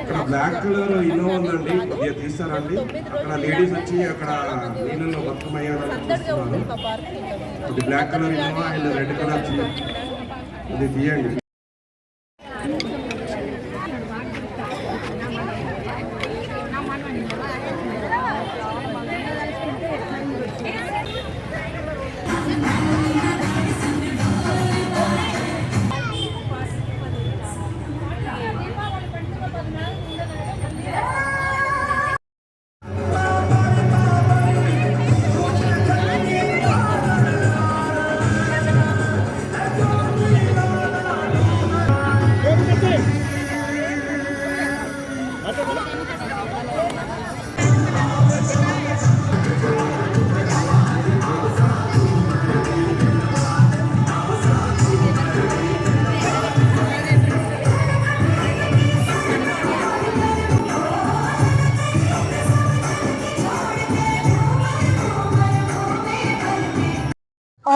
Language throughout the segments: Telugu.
ఇక్కడ బ్లాక్ కలర్ ఇన్నో ఉందండి. ఇది తీస్తారండి. అక్కడ లేడీస్ వచ్చి అక్కడ నీళ్ళలో మొత్తం ఉంది. మా black colour Innova and red colour ఇది తీయండి.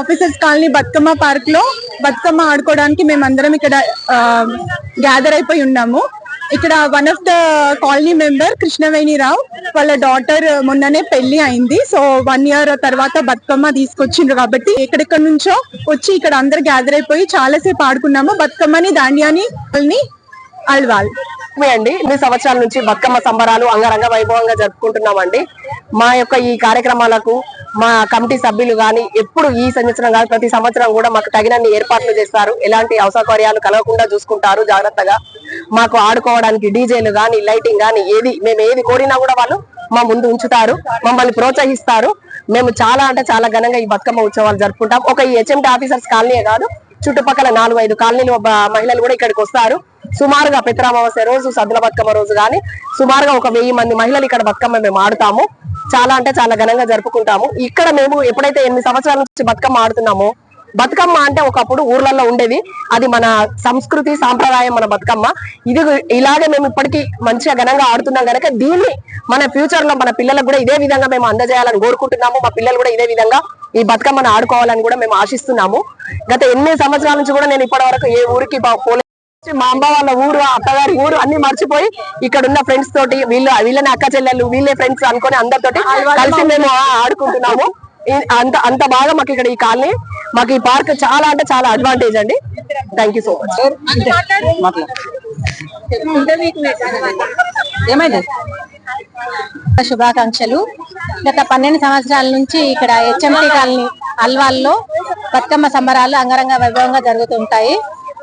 ఆఫీసర్స్ కాలనీ బతుకమ్మ పార్క్లో బతుకమ్మ ఆడుకోవడానికి మేమందరం ఇక్కడ గ్యాదర్ అయిపోయి ఉన్నాము. ఇక్కడ one of the colony member Krishnaveni Rao వాళ్ళ డాటర్ మొన్ననే పెళ్ళి అయింది. సో వన్ ఇయర్ తర్వాత బతుకమ్మ తీసుకొచ్చిండ్రు కాబట్టి ఎక్కడెక్కడ నుంచో వచ్చి ఇక్కడ అందరు గ్యాదర్ అయిపోయి చాలా సేపు ఆడుకున్నాము. బతుకమ్మని దాండియాని వాళ్ళని అల్వాల్ అండి. ఇన్ని సంవత్సరాల నుంచి బతుకమ్మ సంబరాలు అంగరంగ వైభవంగా జరుపుకుంటున్నామండి. మా యొక్క ఈ కార్యక్రమాలకు మా కమిటీ సభ్యులు కానీ ఎప్పుడు ఈ సంవత్సరం కాదు ప్రతి సంవత్సరం కూడా మాకు తగినన్ని ఏర్పాట్లు చేస్తారు. ఎలాంటి అవసరకార్యాలు కలగకుండా చూసుకుంటారు జాగ్రత్తగా. మాకు ఆడుకోవడానికి డీజేలు కానీ లైటింగ్ గాని ఏది మేము ఏది కోరినా కూడా వాళ్ళు మా ముందు ఉంచుతారు మమ్మల్ని ప్రోత్సహిస్తారు. మేము చాలా అంటే చాలా ఘనంగా ఈ బతుకమ్మ ఉత్సవాలు జరుపుకుంటాం. ఒక ఈ హెచ్ఎండి ఆఫీసర్స్ కాలనీ కాదు చుట్టుపక్కల నాలుగు ఐదు కాలనీలు మహిళలు కూడా ఇక్కడికి వస్తారు. సుమారుగా పిత్రామావాస్య రోజు సద్దుల బతుకమ్మ రోజు గాని సుమారుగా ఒక వెయ్యి మంది మహిళలు ఇక్కడ బతుకమ్మ మేము ఆడుతాము. చాలా అంటే చాలా ఘనంగా జరుపుకుంటాము. ఇక్కడ మేము ఎప్పుడైతే ఎనిమిది సంవత్సరాల నుంచి బతుకమ్మ ఆడుతున్నామో బతుకమ్మ అంటే ఒకప్పుడు ఊర్లలో ఉండేది అది మన సంస్కృతి సాంప్రదాయం మన బతుకమ్మ. ఇది ఇలాగే మేము ఇప్పటికీ మంచిగా ఘనంగా ఆడుతున్నాం కనుక దీన్ని మన ఫ్యూచర్లో మన పిల్లలకు కూడా ఇదే విధంగా మేము అందజేయాలని కోరుకుంటున్నాము. మా పిల్లలు కూడా ఇదే విధంగా ఈ బతుకమ్మను ఆడుకోవాలని కూడా మేము ఆశిస్తున్నాము. గత ఎనిమిది సంవత్సరాల నుంచి కూడా నేను ఇప్పటి వరకు ఏ ఊరికి పోలే మా అమ్మ వాళ్ళ ఊరు అత్తగారి ఊరు అన్ని మర్చిపోయి ఇక్కడ ఉన్న ఫ్రెండ్స్ తోటి వీళ్ళు వీళ్ళని అక్క చెల్లెళ్ళు వీళ్ళే ఫ్రెండ్స్ అనుకొని అందరితోటి కలిసి మేము ఆడుకుంటున్నాము. ఈ- అంత అంత బాగా మాకు ఇక్కడ ఈ కాలనీ మాకు ఈ పార్క్ చాలా అంటే చాలా అడ్వాంటేజ్ అండి. థ్యాంక్ యూ సో మచ్ ఏమైంది? శుభాకాంక్షలు. గత పన్నెండు సంవత్సరాల నుంచి ఇక్కడ హెచ్ఎంటీ కాలనీ అల్వాల్లో బతుకమ్మ సంబరాలు అంగరంగ వైభవంగా జరుగుతుంటాయి.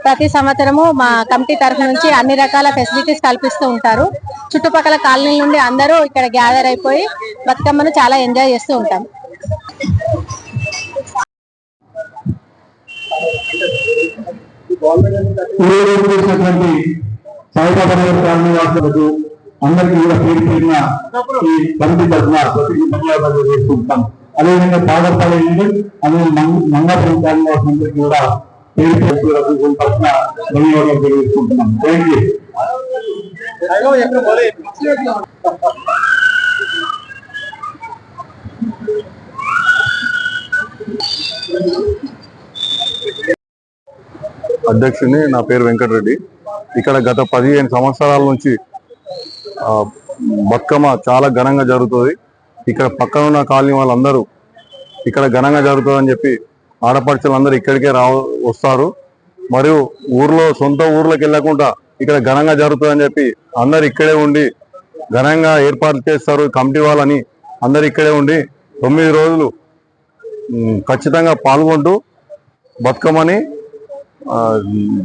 ప్రతి సంవత్సరము మా కమిటీ తరఫు నుంచి అన్ని రకాల ఫెసిలిటీస్ కల్పిస్తూ ఉంటారు. చుట్టుపక్కల కాలనీల నుండి అందరూ ఇక్కడ గ్యాదర్ అయిపోయి బతుకమ్మను చాలా ఎంజాయ్ చేస్తూ ఉంటాం. ఈరోజు చేసినటువంటి అందరికీ కూడా పేరు పేరున ఈ కమిటీ తరఫున ధన్యవాదాలు అదేవిధంగా అదే మంగాపురం కాలనీ వాసులందరికీ కూడా పేరు థ్యాంక్ యూ అధ్యక్షుని నా పేరు వెంకటరెడ్డి. ఇక్కడ గత పదిహేను సంవత్సరాల నుంచి బతుకమ్మ చాలా ఘనంగా జరుగుతుంది. ఇక్కడ పక్కన ఉన్న కాలనీ వాళ్ళందరూ ఇక్కడ ఘనంగా జరుగుతుందని చెప్పి ఆడపడుచులందరూ ఇక్కడికే రా వస్తారు. మరియు ఊర్లో సొంత ఊర్లోకి వెళ్ళకుండా ఇక్కడ ఘనంగా జరుగుతుందని చెప్పి అందరు ఇక్కడే ఉండి ఘనంగా ఏర్పాట్లు చేస్తారు కమిటీ వాళ్ళని. అందరు ఇక్కడే ఉండి తొమ్మిది రోజులు ఖచ్చితంగా పాల్గొంటూ బతుకమ్మని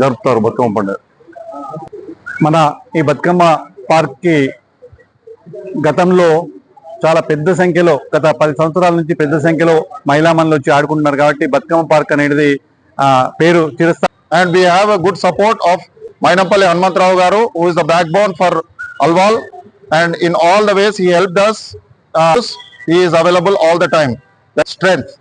జరుపుతారు బతుకమ్మ పండుగ. మన ఈ బతుకమ్మ పార్క్కి గతంలో చాలా పెద్ద సంఖ్యలో గత పది సంవత్సరాల నుంచి పెద్ద సంఖ్యలో మహిళా మనులు వచ్చి ఆడుకుంటున్నారు కాబట్టి బతుకమ్మ పార్క్ అనేది పేరు and we have good support of Mynampally Hanumantharao గారు who is the backbone for Alwal and in all the ways he help thus he is available all the time the strength